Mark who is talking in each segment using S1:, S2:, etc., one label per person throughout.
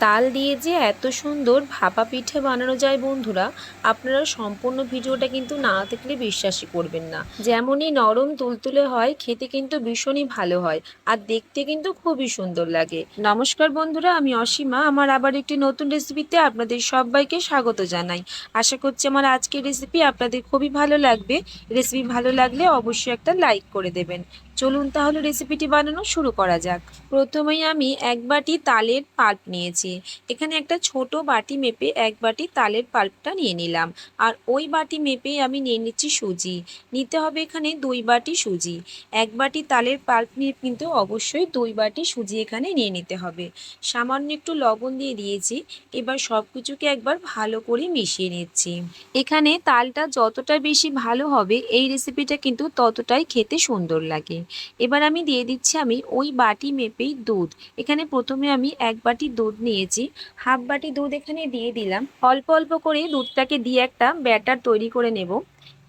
S1: তাল দিয়ে যে এত সুন্দর ভাপা পিঠে বানানো যায় বন্ধুরা, আপনারা সম্পূর্ণ ভিডিওটা কিন্তু না দেখলে বিশ্বাসই করবেন না। যেমনই নরম তুলতুলে হয়, খেতে কিন্তু ভীষণই ভালো হয় আর দেখতে কিন্তু খুবই সুন্দর লাগে। নমস্কার বন্ধুরা, আমি অসীমা। আমার আবার একটি নতুন রেসিপিতে আপনাদের সবাইকে স্বাগত জানাই। আশা করছি আমার আজকের রেসিপি আপনাদের খুবই ভালো লাগবে। রেসিপি ভালো লাগলে অবশ্যই একটা লাইক করে দেবেন। চলুন তাহলে রেসিপিটি বানানো শুরু করা যাক। প্রথমেই আমি এক বাটি তালের পাল্প নিয়েছি। এখানে একটা ছোট বাটি মেপে এক বাটি তালের পাল্পটা নিয়ে নিলাম। আর ওই বাটি মেপেই আমি নিয়ে নিচ্ছি সুজি। নিতে হবে এখানে দুই বাটি সুজি। এক বাটি তালের পাল্প নিয়ে কিন্তু অবশ্যই দুই বাটি সুজি এখানে নিয়ে নিতে হবে। সামান্য একটু লবণ দিয়ে দিয়েছি। এবার সব কিছুকে একবার ভালো করে মিশিয়ে নিচ্ছি। এখানে তালটা যতটা বেশি ভালো হবে, এই রেসিপিটা কিন্তু ততটাই খেতে সুন্দর লাগে। এবার আমি দিয়ে দিচ্ছি আমি ওই বাটি মেপেই দুধ। এখানে প্রথমে আমি এক বাটি দুধ নিয়েছি হাফ বাটি দুধ এখানে দিয়ে দিলাম। অল্প অল্প করে দুধটাকে দিয়ে একটা ব্যাটার তৈরি করে নেব।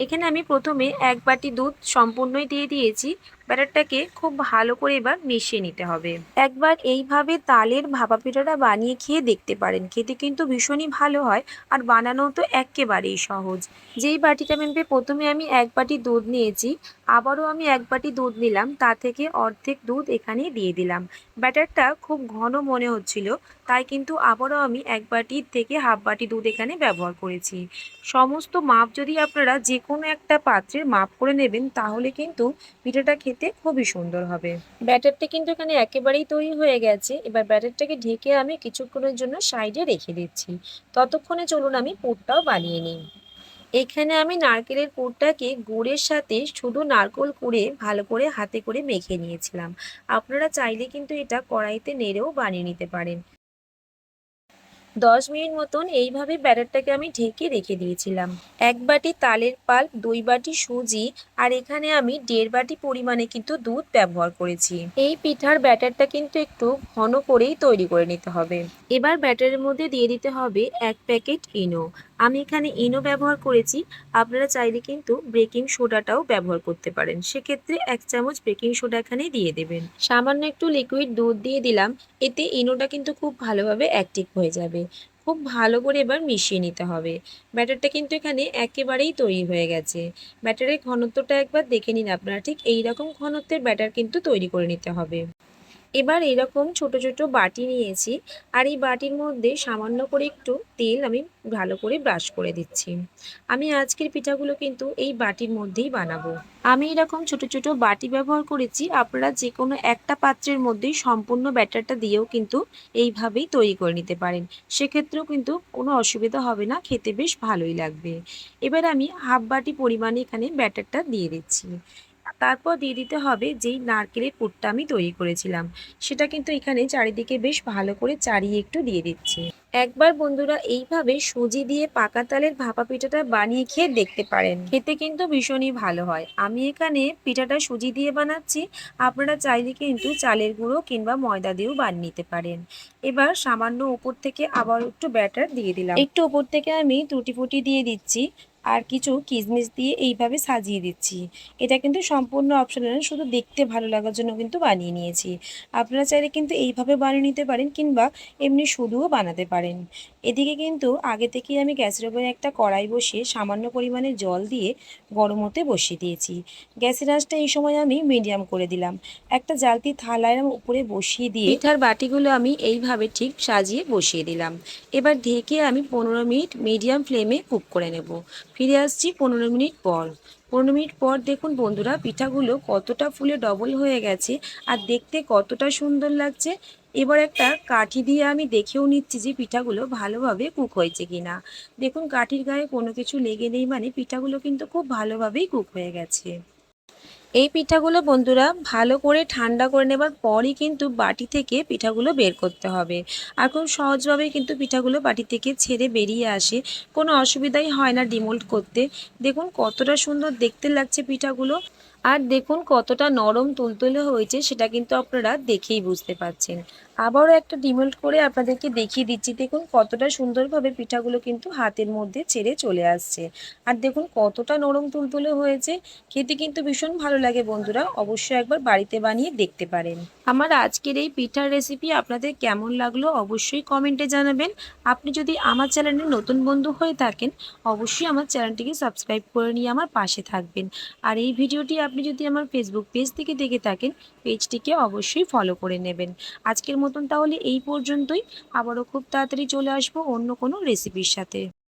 S1: এখানে আমি প্রথমে এক বাটি দুধ সম্পূর্ণই দিয়ে দিয়েছি। ব্যাটারটাকে খুব ভালো করে এবার মিশিয়ে নিতে হবে। একবার এইভাবে তালের ভাপা পিঠাটা বানিয়ে খেয়ে দেখতে পারেন। খেতে কিন্তু ভীষণই ভালো হয় আর বানানো তো একেবারেই সহজ। যেই বাটিটা মেপে প্রথমে আমি এক বাটি দুধ নিয়েছি। আবারও আমি এক বাটি দুধ নিলাম, তা থেকে অর্ধেক দুধ এখানে দিয়ে দিলাম। ব্যাটারটা খুব ঘন মনে হচ্ছিল, তাই কিন্তু আবারও আমি এক বাটির থেকে হাফ বাটি দুধ এখানে ব্যবহার করেছি। সমস্ত মাপ যদি আপনারা যে কোনো একটা পাত্রের মাপ করে নেবেন, তাহলে কিন্তু পিঠাটা খেতে খুবই সুন্দর হবে। ব্যাটারটা কিন্তু এখানে একেবারেই তৈরি হয়ে গেছে। এবার ব্যাটারটাকে ঢেকে আমি কিছুক্ষণের জন্য সাইডে রেখে দিচ্ছি। ততক্ষণে চলুন আমি পুরটাও বানিয়ে নিই। এখানে আমি নারকেলের পুরটাকে গুড়ের সাথে শুধু নারকেল কুড়ে ভালো করে হাতে করে মেখে নিয়েছিলাম। আপনারা চাইলে কিন্তু এটা কড়াইতে নেড়েও বানিয়ে নিতে পারেন। দশ মিনিট মতন এইভাবে ব্যাটারটাকে আমি ঢেকে রেখে দিয়েছিলাম। এক বাটি তালের পাল দুই বাটি সুজি আর এখানে আমি দেড় বাটি পরিমাণে কিন্তু দুধ ব্যবহার করেছি। এই পিঠার ব্যাটারটা কিন্তু একটু ঘন করেই তৈরি করে নিতে হবে। এবার ব্যাটারের মধ্যে দিয়ে দিতে হবে এক প্যাকেট ইনো। আমি এখানে ইনো ব্যবহার করেছি। আপনারা চাইলে কিন্তু বেকিং সোডাটাও ব্যবহার করতে পারেন। সেক্ষেত্রে এক চামচ বেকিং সোডা এখানে দিয়ে দেবেন। সামান্য একটু লিকুইড দুধ দিয়ে দিলাম। এতে ইনোটা কিন্তু খুব ভালোভাবে অ্যাক্টিভ হয়ে যাবে। খুব ভালো করে এবার মিশিয়ে নিতে হবে। ব্যাটারটা কিন্তু এখানে একেবারেই তৈরি হয়ে গেছে। ব্যাটারের ঘনত্বটা একবার দেখে নিন আপনারা। ঠিক এই রকম ঘনত্বের ব্যাটার কিন্তু তৈরি করে নিতে হবে। এবার এরকম ছোট ছোট বাটি নিয়েছি আর এই বাটির মধ্যে সামান্য করে একটু তেল আমি ভালো করে ব্রাশ করে দিচ্ছি। আমি আজকের পিঠাগুলো কিন্তু এই বাটির মধ্যেই বানাবো। আমি এরকম ছোট ছোট বাটি ব্যবহার করেছি। আপনারা যে কোনো একটা পাত্রের মধ্যেই সম্পূর্ণ ব্যাটারটা দিয়েও কিন্তু এইভাবেই তৈরি করে নিতে পারেন। সেক্ষেত্রেও কিন্তু কোনো অসুবিধা হবে না, খেতে বেশ ভালোই লাগবে। এবার আমি হাফ বাটি পরিমাণে এখানে ব্যাটারটা দিয়ে দিচ্ছি। তারপর দিয়ে দিতে হবে যেই নারকেলের পুরটা আমি তৈরি করেছিলাম। সেটা কিন্তু এখানে চারিদিকে বেশ ভালো করে চারিয়ে একটু দিয়ে দিচ্ছি। একবার বন্ধুরা এইভাবে সুজি দিয়ে পাকা তালের ভাপা পিঠাটা বানিয়ে খেয়ে দেখতে পারেন। খেতে কিন্তু ভীষণই ভালো হয়। আমি এখানে পিঠাটা সুজি দিয়ে বানাচ্ছি। আপনারা চাইলে কিন্তু চালের গুঁড়ো কিংবা ময়দা দিয়েও বানিয়ে নিতে পারেন। এবার সামান্য উপর থেকে আবার একটু ব্যাটার দিয়ে দিলাম। একটু উপর থেকে আমি টুটি ফুটি দিয়ে দিচ্ছি আর কিছু কিশমিশ দিয়ে এইভাবে সাজিয়ে দিচ্ছি। এটা কিন্তু সম্পূর্ণ অপশনাল, শুধু দেখতে ভালো লাগার জন্য কিন্তু বানিয়ে নিয়েছি। আপনারা চাইলে কিন্তু এইভাবে বানিয়ে নিতে পারেন কিংবা এমনি শুধুও বানাতে পারেন। starting এদিকে কিন্তু আগে থেকেই আমি গ্যাসের ওপরে একটা কড়াই বসিয়ে সামান্য পরিমাণে জল দিয়ে গরম হতে বসিয়ে দিয়েছি। গ্যাসের আঁচটা এই সময় আমি মিডিয়াম করে দিলাম। একটা জালতি থালার উপরে বসিয়ে দিয়ে পিঠার বাটিগুলো আমি এইভাবে ঠিক সাজিয়ে বসিয়ে দিলাম। এবার ঢেকে আমি পনেরো মিনিট মিডিয়াম ফ্লেমে কুক করে নেব। ফিরে আসছি পনেরো মিনিট পর। পনেরো মিনিট পর দেখুন বন্ধুরা, পিঠাগুলো কতটা ফুলে ডবল হয়ে গেছে আর দেখতে কতটা সুন্দর লাগছে। এবার একটা কাঠি দিয়ে আমি দেখেও নিচ্ছি যে পিঠাগুলো ভালোভাবে কুক হয়েছে কিনা। দেখুন, কাঠির গায়ে কোনো কিছু লেগে নেই মানে পিঠাগুলো কিন্তু খুব ভালোভাবেই কুক হয়ে গেছে। এই পিঠাগুলো বন্ধুরা ভালো করে ঠান্ডা করে নেবার পরই কিন্তু বাটি থেকে পিঠাগুলো বের করতে হবে। আর খুব সহজভাবে কিন্তু পিঠাগুলো বাটি থেকে ছেড়ে বেরিয়ে আসে। কোনো অসুবিধাই হয় না ডিমোল্ড করতে। দেখুন, কতটা সুন্দর দেখতে লাগছে পিঠাগুলো। আর দেখুন কতটা নরম তুলতুলে হয়েছে সেটা কিন্তু আপনারা দেখেই বুঝতে পারছেন। আবারও একটা ডিমোল্ড করে আপনাদেরকে দেখিয়ে দিচ্ছি, দেখুন কতটা সুন্দরভাবে পিঠাগুলো কিন্তু হাতের মধ্যে ছেড়ে চলে আসছে। আর দেখুন কতটা নরম তুলতুলে হয়েছে, খেতে কিন্তু ভীষণ ভালো লাগে বন্ধুরা, অবশ্যই একবার বাড়িতে বানিয়ে দেখতে পারেন। আমার আজকের এই পিঠার রেসিপি আপনাদের কেমন লাগল অবশ্যই কমেন্টে জানাবেন। আপনি যদি আমার চ্যানেলে নতুন বন্ধু হয়ে থাকেন, অবশ্যই আমার চ্যানেলটিকে সাবস্ক্রাইব করে নিয়ে আমার পাশে থাকবেন। আর এই ভিডিওটি আপনি যদি আমার ফেসবুক পেজ থেকে দেখে থাকেন পেজটিকে অবশ্যই ফলো করে নেবেন। আজকের মতন তাহলে এই পর্যন্তই। আবারও খুব তাড়াতাড়ি চলে আসব অন্য কোনো রেসিপির সাথে।